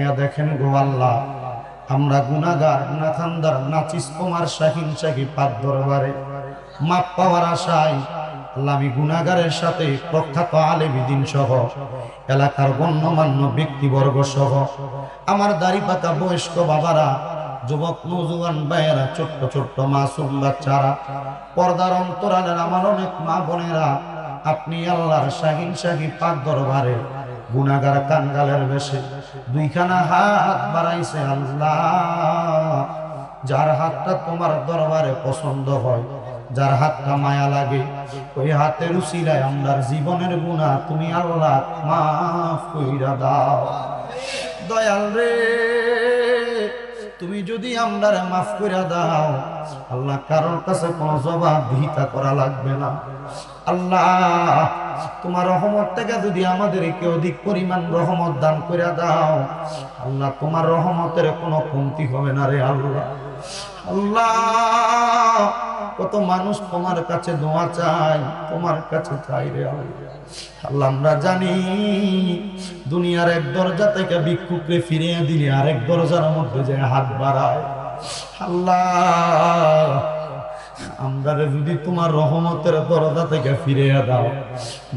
ইয়া দেখেন গো আল্লাহ, আমরা গুনাগার নাথান্দার নাচিস কুমার শাহিন শাহি পাক দরবারে। মাপ পাওয়ার আশায়, আল্লাহ গুনাগারের সাথে প্রখ্যাত আলেমিদিন সহ, এলাকার গণ্যমান্য ব্যক্তিবর্গ সহ, আমার দাড়ি পাকা বয়স্ক বাবারা, যুবক, নৌজওয়ান ভাইয়েরা, ছোট্ট ছোট্ট মাসুম বাচ্চারা, পর্দার অন্তরালের আমার অনেক মা বোনেরা, আপনি আল্লাহর শাহিন শাহি পাক দরবারে গুনাগার কাঙ্গালের বেশে দুইখানা হাত বাড়াইছে আল্লাহ। যার হাতটা তোমার দরবারে পছন্দ হয়, যার হাতটা মায়া লাগে, ওই হাতের উসিলায় আমরার জীবনের গুণা তুমি আল্লাহ মাফ কইরা দাও। দয়াল রে, তুমি যদি আমরারে মাফ কইরা দাও, আল্লাহ কারোর কাছে কোনো জবাব ভিতা করা লাগবে না। আল্লাহ, তোমার রহমত থেকে যদি আমাদেরকে অধিক পরিমাণ রহমত দান করে দাও, আল্লাহ, তোমার রহমতের কোনো কমতি হবে না রে আল্লাহ। আল্লাহ, কত মানুষ তোমার কাছে দোয়া চাই তোমার কাছে চাই রে আল্লাহ। আমরা জানি দুনিয়ার এক দরজা থেকে ভিক্ষুকরে ফিরিয়ে দিলে আরেক দরজার মধ্যে যায় হাত বাড়ায়। আল্লাহ আমরা যদি তোমার রহমতের দরজা থেকে ফিরে দাও,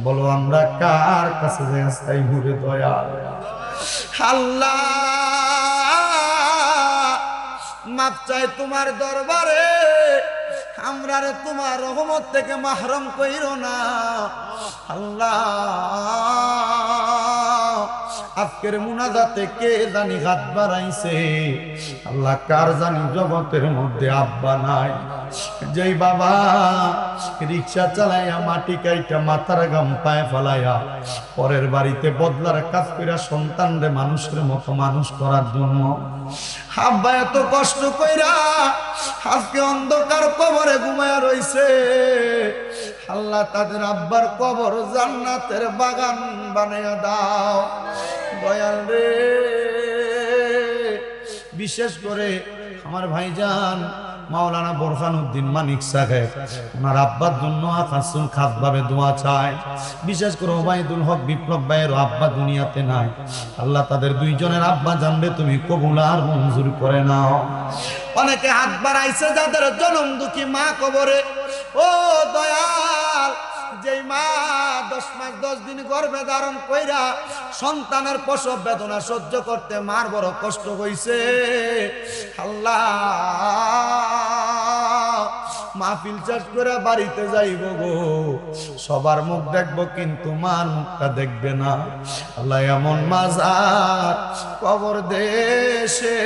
বলো আমরা কার কাছে যে আস্তাই ঘুরে দয়া আল্লাহ, মাপ চাই তোমার দরবারে আমরা তোমার রহমত থেকে মাহরম কইরো না। আল্লাহ আজকের মুনাজাতে কে জানি হাত বাড়াইছে? আল্লাহ কার জানি জগতের মধ্যে আব্বা নাই? যেই বাবা রিক্সা চালাইয়া মাটি কাইটা মাথার গাম পায়ে ফেলাইয়া পরের বাড়িতে বদলার কাজ কইরা সন্তান রে মানুষের মতো মানুষ করার জন্য। আব্বা এত কষ্ট কইরা আজকে অন্ধকার কবরে ঘুমায়া রইছে। আল্লাহ তাদের আব্বার কবর জান্নাতের বাগান বানাইয়া দাও। দয়াল রে। বিশেষ করে আমার ভাইজান মাওলানা বোরখান উদ্দিন মানিক সাহেব। ওনার আব্বার জন্য আকাশুল খাস ভাবে দোয়া চায়। বিশেষ করে ওবায়দুল হক বিপ্লব ভাইয়ের আব্বা দুনিয়াতে নাই। আল্লাহ তাদের দুইজনের আব্বা জানবে তুমি কবুল আর মঞ্জুর করে নাও। অনেকে হাত বাড়াইছে যাদের জনম দুঃখী মা কবরে। ও দয়াল যেই মা দশ মাস, দশ দিন গর্ভে ধারণ কইরা সন্তানের প্রসব বেদনা সহ্য করতে মার বড় কষ্ট হইছে। আল্লাহ, মাহফিল চাষ করে বাড়িতে যাইব গো। সবার মুখ দেখব কিন্তু মার মুখটা দেখবে না। আল্লাহ এমন মাজার কবর দেশে।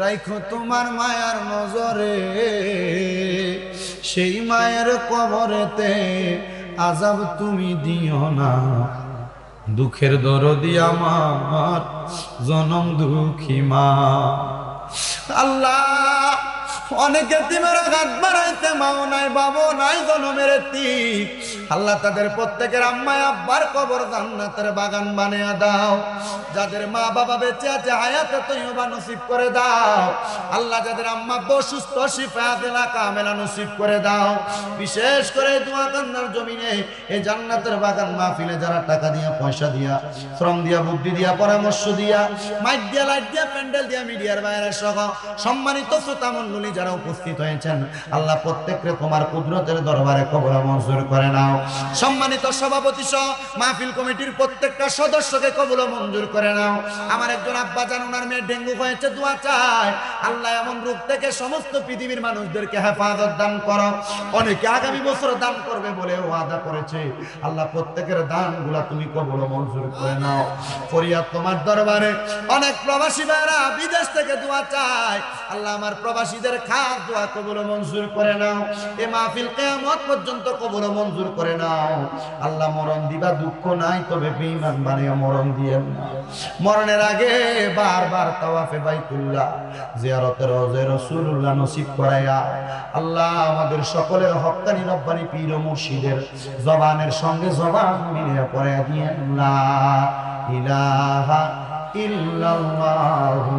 রাইখো তোমার মায়ার নজরে। সেই মায়ের কবরেতে আজাব তুমি দিও না। দুঃখের দরদি আমার জনম দুঃখী মা। আল্লাহ অনেকে তিমের হাত বাড়াইতে মাও নাই বাবু নাই, জনমের তি আল্লাহ তাদের প্রত্যেকের আম্মায় আব্বার কবর জান্নাতের বাগান বানিয়ে দাও। যাদের মা বাবা বেঁচে আছে, হায়াতে তৈবা নসিব করে দাও। আল্লাহ যাদের আম্মা অসুস্থ, শিফা দিলা, কামেলা নসিব করে দাও। বিশেষ করে দোয়া কান্নার জমিনে, এই জান্নাতের বাগান মাহফিলে যারা টাকা দিয়া, পয়সা দিয়া, শ্রম দিয়া, বুদ্ধি দিয়া, পরামর্শ দিয়া, মাইক দিয়া, লাইট দিয়া, প্যান্ডেল দিয়া, মিডিয়ার বাইরে সহ সম্মানিত শ্রোতা মন্ডলী যারা উপস্থিত হয়েছেন, আল্লাহ প্রত্যেককে তোমার কুদরতের দরবারে কবর মঞ্জুর করে নাও। সম্মানিত সভাপতি সহ মাহফিল কমিটির প্রত্যেকটা সদস্যকে কবুল মঞ্জুর করে নাও। আমার একজন আব্বা জান ওনার মেয়ে ডেঙ্গু হয়েছে, দোয়া চায়। আল্লাহ এমন রূপ থেকে সমস্ত পৃথিবীর মানুষদেরকে হেফাজত দান করো। অনেকে আগামী বছর দান করবে বলে ওয়াদা করেছে। আল্লাহ প্রত্যেকের দানগুলা তুমি কবল মঞ্জুর করে নাও। ফরিয়াদ তোমার দরবারে। অনেক প্রবাসী ভাইরা বিদেশ থেকে দোয়া চায়। আল্লাহ আমার প্রবাসীদের খাস দোয়া কবল মঞ্জুর করে নাও। এ মাহফিল কেয়ামত পর্যন্ত কবল মঞ্জুর করে নাও। আল্লাহ মরণ দিবা, দুঃখ নাই, তবে বেঈমান বানিয়ে মরণ দিয়ে না মরণের আগে বারবার তাওয়াফে বাইতুল্লাহ জিয়ারতের রোজে রাসূলুল্লাহ নসিব করায়া আল্লাহ আমাদের সকলের হক্কানি রব্বানি পীর ও মুর্শিদের জবানের সঙ্গে জবান মিলিয়ে পড়ে দিয়ে লা ইলাহা ইল্লাল্লাহু